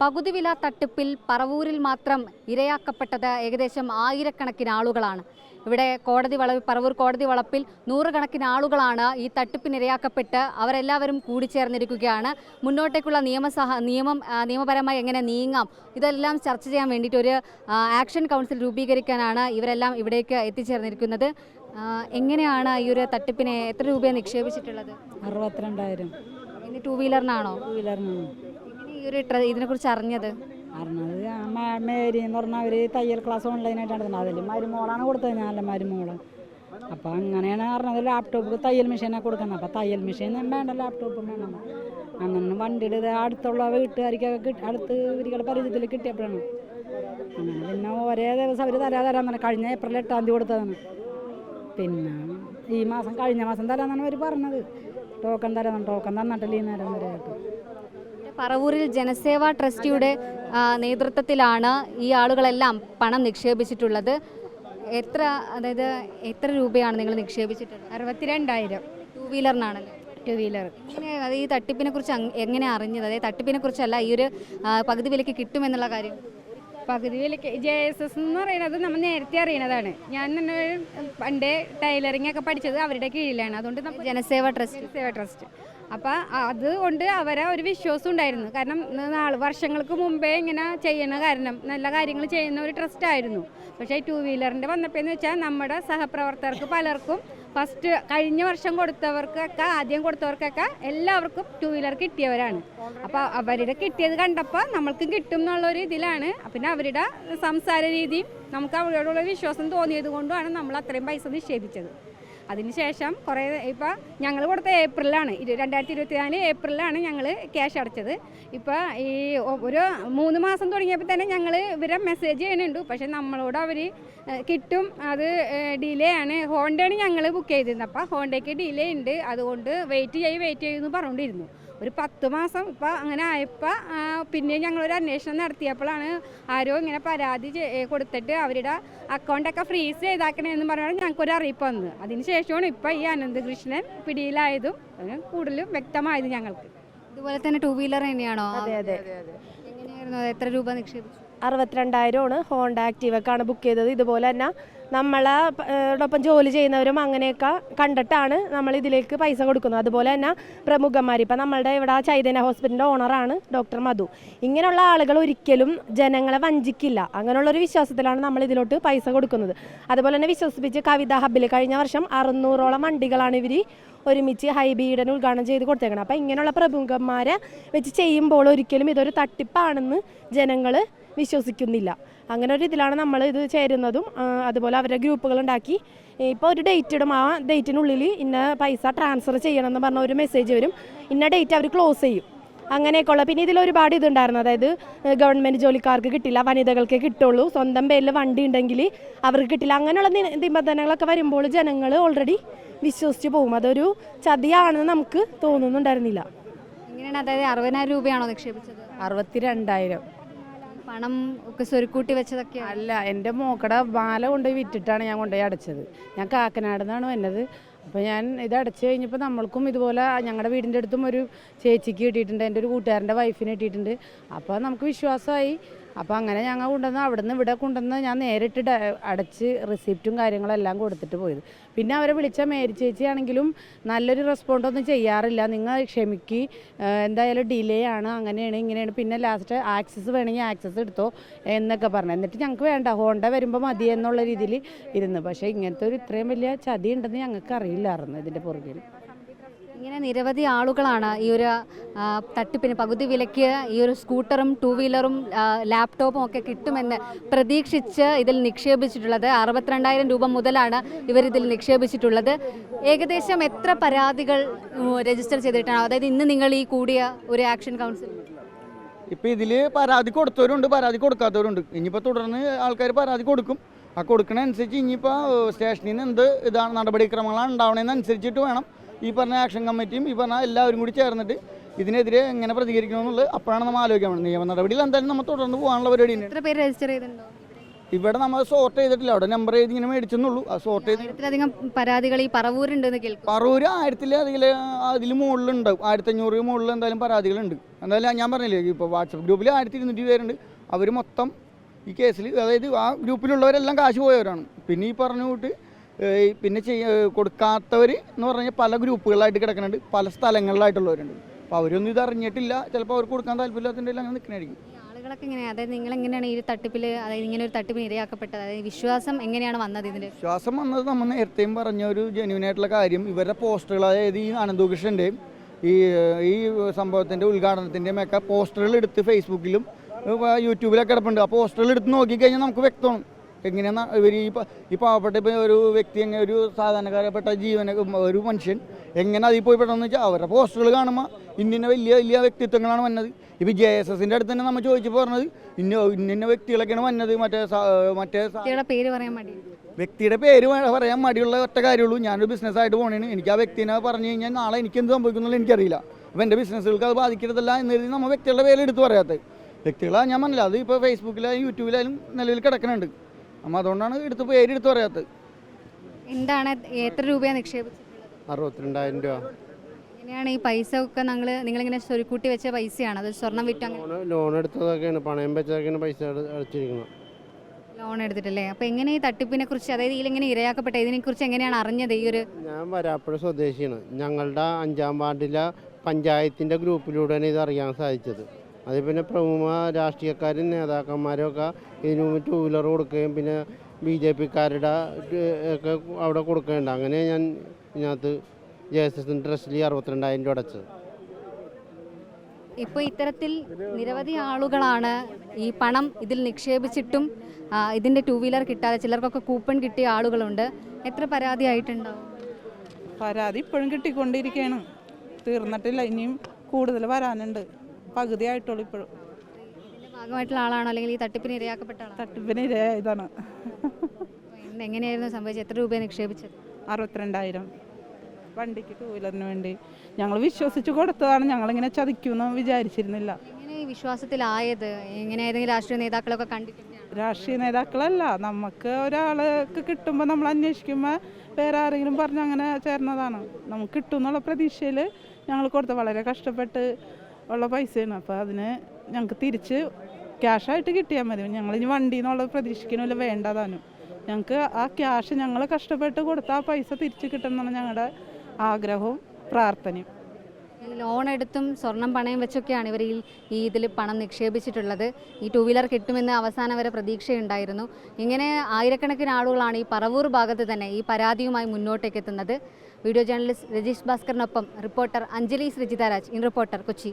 പകുതി വില തട്ടിപ്പിൽ പറവൂരിൽ മാത്രം ഇരയാക്കപ്പെട്ടത് ഏകദേശം ആയിരക്കണക്കിന് ആളുകളാണ്. ഇവിടെ കോടതി വള പറവൂർ കോടതി വളപ്പിൽ നൂറുകണക്കിന് ആളുകളാണ് ഈ തട്ടിപ്പിന് ഇരയാക്കപ്പെട്ട് അവരെല്ലാവരും കൂടിച്ചേർന്നിരിക്കുകയാണ്. മുന്നോട്ടേക്കുള്ള നിയമസഹ നിയമം നിയമപരമായി എങ്ങനെ നീങ്ങാം? ഇതെല്ലാം ചർച്ച ചെയ്യാൻ വേണ്ടിയിട്ട് ഒരു ആക്ഷൻ കൗൺസിൽ രൂപീകരിക്കാനാണ് ഇവരെല്ലാം ഇവിടേക്ക് എത്തിച്ചേർന്നിരിക്കുന്നത്. എങ്ങനെയാണ് ഈ ഒരു തട്ടിപ്പിനെ എത്ര രൂപയാണ് നിക്ഷേപിച്ചിട്ടുള്ളത്? അറുപത്തിരണ്ടായിരം. ഇനി ടൂ വീലറിനാണോ ടൂ വീലറിനാണോ ഈ ഒരു ഇതിനെക്കുറിച്ച് അറിഞ്ഞത്? അറിഞ്ഞത് മേ- മേരി എന്ന് പറഞ്ഞാൽ അവർ തയ്യൽ ക്ലാസ് ഓൺലൈനായിട്ടാണ് തന്നെ അതിൽ മരുമോളാണ് കൊടുത്തത് ഞാനല്ല മരുമോൾ അപ്പോൾ അങ്ങനെയാണ് അറിഞ്ഞത്. ലാപ്ടോപ്പ് തയ്യൽ മെഷീനാണ് കൊടുക്കുന്നത്. അപ്പോൾ തയ്യൽ മെഷീൻ വേണ്ട ലാപ്ടോപ്പും വേണം. അങ്ങനെ വണ്ടിയുടെ ഇത് അടുത്തുള്ള വീട്ടുകാർക്കൊക്കെ കിട്ടി അടുത്ത് ഇവരുടെ പരിചയത്തിൽ കിട്ടിയപ്പോഴാണ്. അങ്ങനെ പിന്നെ ഒരേ ദിവസം അവർ തരാ തരാൻ പറഞ്ഞു കഴിഞ്ഞ ഏപ്രിൽ എട്ടാം തീയതി കൊടുത്തതാണ്. പിന്നെ ഈ മാസം കഴിഞ്ഞ മാസം തരാന്നാണ് അവർ പറഞ്ഞത്. ടോക്കൺ തരാന്നാണ് ടോക്കൺ തന്നിട്ടില്ല ഈ നേരം വരെ. ആയിട്ട് പറവൂരിൽ ജനസേവാ ട്രസ്റ്റിയുടെ നേതൃത്വത്തിലാണ് ഈ ആളുകളെല്ലാം പണം നിക്ഷേപിച്ചിട്ടുള്ളത്. എത്ര അതായത് എത്ര രൂപയാണ് നിങ്ങൾ നിക്ഷേപിച്ചിട്ടുള്ളത്? അറുപത്തിരണ്ടായിരം. ടൂ വീലറിനാണല്ലോ ടു വീലർ അത് ഈ തട്ടിപ്പിനെ കുറിച്ച് എങ്ങനെ അറിഞ്ഞത്? അതായത് തട്ടിപ്പിനെ കുറിച്ചല്ല ഈ ഒരു പകുതി വിലയ്ക്ക് കിട്ടുമെന്നുള്ള കാര്യം. പകുതി വിലയ്ക്ക് ജെ എസ് എസ് എന്ന് പറയുന്നത് നമ്മൾ നേരത്തെ അറിയണതാണ്. ഞാൻ തന്നെ പണ്ടേ ടൈലറിംഗ് ഒക്കെ പഠിച്ചത് അവരുടെ കീഴിലാണ്. അതുകൊണ്ട് ജനസേവാ ട്രസ്റ്റ്. സേവ ട്രസ്റ്റ്. അപ്പോൾ അതുകൊണ്ട് അവരെ ഒരു വിശ്വാസം ഉണ്ടായിരുന്നു. കാരണം നാൾ വർഷങ്ങൾക്ക് മുമ്പേ ഇങ്ങനെ ചെയ്യണ കാരണം നല്ല കാര്യങ്ങൾ ചെയ്യുന്ന ഒരു ട്രസ്റ്റ് ആയിരുന്നു. പക്ഷേ ടു വീലറിന്റെ വന്നപ്പോഴെന്ന് വെച്ചാൽ നമ്മുടെ സഹപ്രവർത്തകർക്ക് പലർക്കും ഫസ്റ്റ് കഴിഞ്ഞ വർഷം കൊടുത്തവർക്കൊക്കെ ആദ്യം കൊടുത്തവർക്കൊക്കെ എല്ലാവർക്കും ടു വീലർ കിട്ടിയവരാണ്. അപ്പോൾ അവരുടെ കിട്ടിയത് കണ്ടപ്പോൾ നമ്മൾക്കും കിട്ടും എന്നുള്ളൊരു ഇതിലാണ്. പിന്നെ അവരുടെ സംസാര രീതിയും നമുക്ക് അവരോടുള്ള വിശ്വാസം തോന്നിയത് കൊണ്ടുമാണ് നമ്മൾ അത്രയും പൈസ നിക്ഷേപിച്ചത് അതിനുശേഷം കുറേ ഇപ്പോൾ ഞങ്ങൾ കൊടുത്ത ഏപ്രിലാണ് രണ്ടായിരത്തി ഇരുപത്തി നാല് ഏപ്രിലാണ് ഞങ്ങൾ ക്യാഷ് അടച്ചത്. ഇപ്പോൾ ഈ ഒരു മൂന്ന് മാസം തുടങ്ങിയപ്പോൾ തന്നെ ഞങ്ങൾ ഇവരെ മെസ്സേജ് ചെയ്യുന്നുണ്ട്. പക്ഷെ നമ്മളോട് അവർ കിട്ടും അത് ഡിലേ ആണ്. ഹോണ്ടയാണ് ഞങ്ങൾ ബുക്ക് ചെയ്തിരുന്നത്. അപ്പോൾ ഹോണ്ടയ്ക്ക് ഡിലേ ഉണ്ട്. അതുകൊണ്ട് വെയിറ്റ് ചെയ്ത് വെയിറ്റ് ചെയ്യുമെന്ന് പറഞ്ഞുകൊണ്ടിരുന്നു. ഒരു പത്ത് മാസം ഇപ്പോൾ അങ്ങനെ ആയപ്പോൾ പിന്നെ ഞങ്ങളൊരു അന്വേഷണം നടത്തിയപ്പോഴാണ് ആരോ ഇങ്ങനെ പരാതി കൊടുത്തിട്ട് അവരുടെ അക്കൗണ്ടൊക്കെ ഫ്രീസ് ചെയ്താക്കണമെന്ന് പറഞ്ഞാൽ ഞങ്ങൾക്കൊരു അറിയിപ്പ് വന്നത്. അതിനുശേഷമാണ് ഇപ്പോൾ ഈ അനന്തകൃഷ്ണൻ പിടിയിലായതും അതിന് കൂടുതലും വ്യക്തമായത് ഞങ്ങൾക്ക്. ഇതുപോലെ തന്നെ ടൂ വീലർ തന്നെയാണോ? അതെ അതെ. എങ്ങനെയായിരുന്നു അത്? എത്ര രൂപ നിക്ഷേപിച്ചു? അറുപത്തിരണ്ടായിരമാണ് ഹോണ്ട ആക്റ്റീവൊക്കെയാണ് ബുക്ക് ചെയ്തത്. ഇതുപോലെ തന്നെ നമ്മളെ പ- ഏടൊപ്പം ജോലി ചെയ്യുന്നവരും അങ്ങനെയൊക്കെ കണ്ടിട്ടാണ് നമ്മൾ ഇതിലേക്ക് പൈസ കൊടുക്കുന്നത്. അതുപോലെ തന്നെ പ്രമുഖന്മാർ ഇപ്പം നമ്മളുടെ ഇവിടെ ചൈതന്യ ഹോസ്പിറ്റലിന്റെ ഓണറാണ് ഡോക്ടർ മധു. ഇങ്ങനെയുള്ള ആളുകൾ ഒരിക്കലും ജനങ്ങളെ വഞ്ചിക്കില്ല. അങ്ങനെയുള്ളൊരു വിശ്വാസത്തിലാണ് നമ്മൾ ഇതിലോട്ട് പൈസ കൊടുക്കുന്നത്. അതുപോലെ തന്നെ വിശ്വസിപ്പിച്ച് കവിത ഹബിൽ കഴിഞ്ഞ വർഷം അറുന്നൂറോളം വണ്ടികളാണ് ഇവർ ഒരുമിച്ച് ഹൈബീഡൻ ഉദ്ഘാടനം ചെയ്ത് കൊടുത്തേക്കണം. അപ്പം ഇങ്ങനെയുള്ള പ്രമുഖന്മാരെ വെച്ച് ചെയ്യുമ്പോൾ ഒരിക്കലും ഇതൊരു തട്ടിപ്പാണെന്ന് ജനങ്ങൾ വിശ്വസിക്കുന്നില്ല. അങ്ങനെ ഒരു ഇതിലാണ് നമ്മൾ ഇത് ചേരുന്നതും. അതുപോലെ അവരുടെ ഗ്രൂപ്പുകൾ ഉണ്ടാക്കി ഇപ്പോൾ ഒരു ഡേറ്റ് ഇടും. ആ ഡേറ്റിനുള്ളിൽ ഇന്ന പൈസ ട്രാൻസ്ഫർ ചെയ്യണമെന്ന് പറഞ്ഞ ഒരു മെസ്സേജ് വരും. ഇന്ന ഡേറ്റ് അവർ ക്ലോസ് ചെയ്യും. അങ്ങനെയൊക്കെയുള്ള പിന്നെ ഇതിൽ ഒരുപാട് ഇതുണ്ടായിരുന്നു. അതായത് ഗവൺമെന്റ് ജോലിക്കാർക്ക് കിട്ടില്ല വനിതകൾക്ക് കിട്ടുള്ളൂ. സ്വന്തം പേരിൽ വണ്ടി ഉണ്ടെങ്കിൽ അവർക്ക് കിട്ടില്ല. അങ്ങനെയുള്ള നിബന്ധനകളൊക്കെ വരുമ്പോൾ ജനങ്ങൾ ഓൾറെഡി വിശ്വസിച്ച് പോകും. അതൊരു ചതിയാണെന്ന് നമുക്ക് തോന്നുന്നുണ്ടായിരുന്നില്ല. എങ്ങനെയാണ്? അതായത് അറുപതിനായിരം രൂപയാണോ നിക്ഷേപിച്ചത്? അറുപത്തിരണ്ടായിരം. പണം ഒക്കെ സ്വരുക്കൂട്ടി വെച്ചതൊക്കെ അല്ല എന്റെ മോക്കട മാല കൊണ്ടുപോയി വിറ്റിട്ടാണ് ഞാൻ കൊണ്ടുപോയി അടച്ചത്. ഞാൻ കാക്കനാട് നിന്നാണ് വന്നത്. അപ്പോൾ ഞാൻ ഇത് അടച്ചു കഴിഞ്ഞപ്പോൾ നമ്മൾക്കും ഇതുപോലെ ഞങ്ങളുടെ വീടിന്റെ അടുത്തും ഒരു ചേച്ചിക്ക് കിട്ടിയിട്ടുണ്ട്. എന്റെ ഒരു കൂട്ടുകാരന്റെ വൈഫിന് കിട്ടിയിട്ടുണ്ട്. അപ്പോൾ നമുക്ക് വിശ്വാസമായി അപ്പോൾ അങ്ങനെ ഞങ്ങൾ കൊണ്ടുവന്ന് അവിടെ നിന്ന് ഇവിടെ കൊണ്ടുവന്ന് ഞാൻ നേരിട്ട് അടച്ച് റിസിപ്റ്റും കാര്യങ്ങളെല്ലാം കൊടുത്തിട്ട് പോയത്. പിന്നെ അവരെ വിളിച്ച മേരി ചേച്ചിയാണെങ്കിലും നല്ലൊരു റെസ്പോണ്ടൊന്നും ചെയ്യാറില്ല. നിങ്ങൾ ക്ഷമിക്ക്. എന്തായാലും ഡിലേ ആണ്. അങ്ങനെയാണ് ഇങ്ങനെയാണ്. പിന്നെ ലാസ്റ്റ് ആക്സസ് വേണമെങ്കിൽ ആക്സസ് എടുത്തോ എന്നൊക്കെ പറഞ്ഞു. എന്നിട്ട് ഞങ്ങൾക്ക് വേണ്ട. ഹോണ്ട വരുമ്പോൾ മതി എന്നുള്ള രീതിയിൽ ഇരുന്നു. പക്ഷേ ഇങ്ങനത്തെ ഒരു ഇത്രയും വലിയ ചതി ഉണ്ടെന്ന് ഞങ്ങൾക്ക് അറിയില്ലായിരുന്നു ഇതിന്റെ പുറകിൽ ഇങ്ങനെ നിരവധി ആളുകളാണ് ഈ ഒരു തട്ടിപ്പിന് പകുതി വിലയ്ക്ക് ഈ ഒരു സ്കൂട്ടറും ടൂ വീലറും ലാപ്ടോപ്പും ഒക്കെ കിട്ടുമെന്ന് പ്രതീക്ഷിച്ച് ഇതിൽ നിക്ഷേപിച്ചിട്ടുള്ളത്. അറുപത്തിരണ്ടായിരം രൂപ മുതലാണ് ഇവർ ഇതിൽ നിക്ഷേപിച്ചിട്ടുള്ളത്. ഏകദേശം എത്ര പരാതികൾ രജിസ്റ്റർ ചെയ്തിട്ടാണ്? അതായത് ഇന്ന് നിങ്ങൾ ഈ കൂടിയ ഒരു ആക്ഷൻ കൗൺസിൽ ഇപ്പം ഇതിൽ പരാതി കൊടുത്തവരുണ്ട് പരാതി കൊടുക്കാത്തവരുണ്ട്. ഇനിയിപ്പോൾ തുടർന്ന് ആൾക്കാർ പരാതി കൊടുക്കും. ആ കൊടുക്കണ അനുസരിച്ച് ഇനിയിപ്പോൾ സ്റ്റേഷനിൽ നിന്ന് എന്ത് ഇതാണ് നടപടിക്രമങ്ങളാണ് ഉണ്ടാവണതെന്നനുസരിച്ചിട്ട് വേണം ഈ പറഞ്ഞ ആക്ഷൻ കമ്മിറ്റിയും ഈ പറഞ്ഞ എല്ലാവരും കൂടി ചേർന്നിട്ട് ഇതിനെതിരെ എങ്ങനെ പ്രതികരിക്കണമെന്നുള്ളത് അപ്പോഴാണ് നമ്മൾ ആലോചിക്കാൻ വേണ്ടത് നിയമ നടപടിയിൽ എന്തായാലും നമ്മൾ തുടർന്ന് പോകാനുള്ള പരിപാടി എത്ര പേര് രജിസ്റ്റർ ചെയ്തിട്ടുണ്ടോ ഇവിടെ നമ്മൾ സോർട്ട് ചെയ്തിട്ടില്ല. അവിടെ നമ്പർ ചെയ്ത് ഇങ്ങനെ മേടിച്ചെന്നുള്ളൂ. ആ സോർട്ട് ചെയ്ത് പരാതികൾ ഈ പറവൂരുണ്ടെന്ന് കേൾക്കും. പറൂര് ആയിരത്തിലധികം അതിൽ മുകളിലുണ്ടാവും ആയിരത്തഞ്ഞൂറ് മുകളിൽ എന്തായാലും പരാതികളുണ്ട്. എന്തായാലും ഞാൻ പറഞ്ഞില്ലേ ഇപ്പോൾ വാട്സപ്പ് ഗ്രൂപ്പിൽ ആയിരത്തി ഇരുന്നൂറ്റി പേരുണ്ട്. അവർ മൊത്തം ഈ കേസിൽ അതായത് ആ ഗ്രൂപ്പിലുള്ളവരെല്ലാം കാശ് പോയവരാണ്. പിന്നെ ഈ പറഞ്ഞു പിന്നെ ചെയ്യ കൊടുക്കാത്തവർ എന്ന് പറഞ്ഞാൽ പല ഗ്രൂപ്പുകളായിട്ട് കിടക്കുന്നുണ്ട് പല സ്ഥലങ്ങളിലായിട്ടുള്ളവരുണ്ട്. അപ്പോൾ അവരൊന്നും ഇത് അറിഞ്ഞിട്ടില്ല. ചിലപ്പോൾ അവർക്ക് കൊടുക്കാൻ താല്പര്യമില്ലാത്തതിന്റെ അങ്ങനെ നിൽക്കണായിരിക്കും ആളുകളൊക്കെ എങ്ങനെയാണ് അതായത് നിങ്ങൾ എങ്ങനെയാണ് ഈ തട്ടിപ്പിൽ അതായത് ഇങ്ങനെ ഒരു തട്ടിപ്പിന് ഇരയാക്കപ്പെട്ടത് അതായത് വിശ്വാസം എങ്ങനെയാണ് വന്നത് ഇതിൽ വിശ്വാസം വന്നത് നമ്മൾ നേരത്തെയും പറഞ്ഞ ഒരു ജെന്യൂൻ ആയിട്ടുള്ള കാര്യം. ഇവരുടെ പോസ്റ്ററുകൾ അതായത് ഈ അനന്തകൃഷ്ണന്റെയും ഈ ഈ സംഭവത്തിന്റെ ഉദ്ഘാടനത്തിന്റെയും ഒക്കെ പോസ്റ്ററുകൾ എടുത്ത് ഫേസ്ബുക്കിലും യൂട്യൂബിലൊക്കെ കിടപ്പുണ്ട്. ആ പോസ്റ്ററുകൾ എടുത്ത് നോക്കിക്കഴിഞ്ഞാൽ നമുക്ക് വ്യക്തമാണ് എങ്ങനെയാണ് ഇവർ ഈ ഈ പാവപ്പെട്ട ഇപ്പോൾ ഒരു വ്യക്തി എങ്ങനെ ഒരു സാധാരണക്കാരപ്പെട്ട ജീവന ഒരു മനുഷ്യൻ എങ്ങനെ അതിൽ പോയി പെട്ടെന്ന് വെച്ചാൽ അവരുടെ പോസ്റ്ററുകൾ കാണുമ്പോൾ ഇന്നിന്ന വലിയ വലിയ വ്യക്തിത്വങ്ങളാണ് വന്നത്. ഇപ്പോൾ ജെ എസ് എസിന്റെ അടുത്ത് തന്നെ നമ്മൾ ചോദിച്ചപ്പോൾ പറഞ്ഞത് ഇന്ന ഇന്ന വ്യക്തികളൊക്കെയാണ് വന്നത് മറ്റേ മറ്റേ പേര് പറയാൻ മടി. വ്യക്തിയുടെ പേര് പറയാൻ മടിയുള്ള ഒറ്റ കാര്യമുള്ളൂ ഞാനൊരു ബിസിനസ്സായിട്ട് പോകണേന് എനിക്ക് ആ വ്യക്തിനെ പറഞ്ഞു കഴിഞ്ഞാൽ നാളെ എനിക്ക് എന്ത് സംഭവിക്കുന്നുള്ള എനിക്കറിയില്ല. അപ്പോൾ എന്റെ ബിസിനസ്സുകൾക്ക് അത് ബാധിക്കരുതല്ല എന്ന് കരുതി നമ്മൾ വ്യക്തികളുടെ പേര് എടുത്ത് പറയാത്തത് വ്യക്തികളാ ഞാൻ മനസ്സിലാവും അത് ഇപ്പോൾ ഫേസ്ബുക്കിലായാലും യൂട്യൂബിലായാലും നിലവിൽ കിടക്കുന്നുണ്ട് നമ്മൾ അതുകൊണ്ടാണ് എടുത്ത് പേര് എടുത്ത് പറയാത്തത്. എന്താണ് എത്ര രൂപയാണ് നിക്ഷേപിച്ചിട്ടുള്ളത്? അറുപത്തിരണ്ടായിരം രൂപ. എങ്ങനെയാണ് ഈ പൈസ ഒക്കെ നിങ്ങൾ നിങ്ങളിങ്ങനെ സ്വരുക്കൂട്ടി വെച്ച പൈസയാണ്? അത് സ്വർണം വിറ്റ് അങ്ങനെ ലോൺ ലോൺ എടുത്തതൊക്കെയാണ് പണയം വെച്ചതൊക്കെയാണ് പൈസ അട- അടച്ചിരിക്കുന്നത്. ലോൺ എടുത്തിട്ടല്ലേ? അപ്പോൾ എങ്ങനെ ഈ തട്ടിപ്പിനെ കുറിച്ച് അതായത് ഇതിലെങ്ങനെ ഇരയാക്കപ്പെട്ട ഇതിനെക്കുറിച്ച് എങ്ങനെയാണ് അറിഞ്ഞത് ഈ ഒരു ഞാൻ വരാപ്പുഴ സ്വദേശിയാണ്. ഞങ്ങളുടെ അഞ്ചാം വാർഡിലെ പഞ്ചായത്തിന്റെ ഗ്രൂപ്പിലൂടെയാണ് ഇത് അറിയാൻ സാധിച്ചത്. അത് പിന്നെ പ്രമുഖ രാഷ്ട്രീയക്കാരും നേതാക്കന്മാരൊക്കെ ഇതിനു മുമ്പ് ടൂ വീലർ കൊടുക്കുകയും പിന്നെ ബി ജെ പിക്കാരുടെ ഒക്കെ അവിടെ കൊടുക്കുന്നുണ്ട് അങ്ങനെ ഞാൻ ഇതിനകത്ത് ജെ എസ് എസ് ട്രസ്റ്റിൽ അറുപത്തിരണ്ടായിരം രൂപ അടച്ചത്. ഇപ്പോൾ ഇത്തരത്തിൽ നിരവധി ആളുകളാണ് ഈ പണം ഇതിൽ നിക്ഷേപിച്ചിട്ടും ഇതിന്റെ ടൂ വീലർ കിട്ടാതെ ചിലർക്കൊക്കെ കൂപ്പൺ കിട്ടിയ ആളുകളുണ്ട്. എത്ര പരാതി ആയിട്ടുണ്ടാവും പരാതി ഇപ്പോഴും കിട്ടിക്കൊണ്ടിരിക്കുകയാണ് തീർന്നിട്ടില്ല ഇനിയും കൂടുതൽ വരാനുണ്ട്. പകുതി ആയിട്ടുള്ളൂ ഇപ്പോഴും ഭാഗമായിട്ടുള്ള ആളാണോ? അല്ലെങ്കിൽ ഈ തട്ടിപ്പിന് ഇരയാക്കപ്പെട്ട ആളാണോ? തട്ടിപ്പിന് ഇര ഇതാണ്. എന്ത് എങ്ങനെയായിരുന്നു സംഭവിച്ചത്? എത്ര രൂപ നിക്ഷേപിച്ചത്? അറുപത്തിരണ്ടായിരം. വണ്ടിക്ക് ടൂ വീലറിന് വേണ്ടി. ഞങ്ങൾ വിശ്വസിച്ച് കൊടുത്തതാണ്. ഞങ്ങളിങ്ങനെ ചതിക്കുമെന്ന് വിചാരിച്ചിരുന്നില്ല. എങ്ങനെ ഈ വിശ്വാസത്തിലായത്? എങ്ങനെ ഏതെങ്കിലും രാഷ്ട്രീയ നേതാക്കളൊക്കെ കണ്ടിട്ടുണ്ട്? രാഷ്ട്രീയ നേതാക്കളല്ല. നമുക്ക് ഒരാൾക്ക് കിട്ടുമ്പോൾ നമ്മൾ അന്വേഷിക്കുമ്പോൾ വേറെ ആരെങ്കിലും പറഞ്ഞ് അങ്ങനെ ചേർന്നതാണ്. നമുക്ക് കിട്ടും എന്നുള്ള പ്രതീക്ഷയിൽ ഞങ്ങൾ കൊടുത്ത് വളരെ കഷ്ടപ്പെട്ട് ഉള്ള പൈസയാണ്. അപ്പോൾ അതിന് ഞങ്ങൾക്ക് തിരിച്ച് ക്യാഷായിട്ട് കിട്ടിയാൽ മതി. ഞങ്ങളിനി വണ്ടി എന്നുള്ളത് പ്രതീക്ഷിക്കണമല്ലോ വേണ്ടതാനും ഞങ്ങൾക്ക് ആ ക്യാഷ് ഞങ്ങൾ കഷ്ടപ്പെട്ട് കൊടുത്ത ആ പൈസ തിരിച്ച് കിട്ടണമെന്നാണ് ഞങ്ങളുടെ ആഗ്രഹവും പ്രാർത്ഥനയും. ലോൺ എടുത്തും സ്വർണം പണയം വെച്ചൊക്കെയാണ് ഇവർ ഈ ഈ ഇതിൽ പണം നിക്ഷേപിച്ചിട്ടുള്ളത്. ഈ ടു വീലർ കിട്ടുമെന്ന് അവസാനം വരെ പ്രതീക്ഷയുണ്ടായിരുന്നു. ഇങ്ങനെ ആയിരക്കണക്കിന് ആളുകളാണ് ഈ പറവൂർ ഭാഗത്ത് തന്നെ ഈ പരാതിയുമായി മുന്നോട്ടേക്ക് എത്തുന്നത് video journalist Rajeesh ഭാസ്കറിനൊപ്പം reporter Anjali Sreejitharaj in reporter Kochi.